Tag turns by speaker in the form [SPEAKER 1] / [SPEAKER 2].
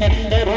[SPEAKER 1] నందరు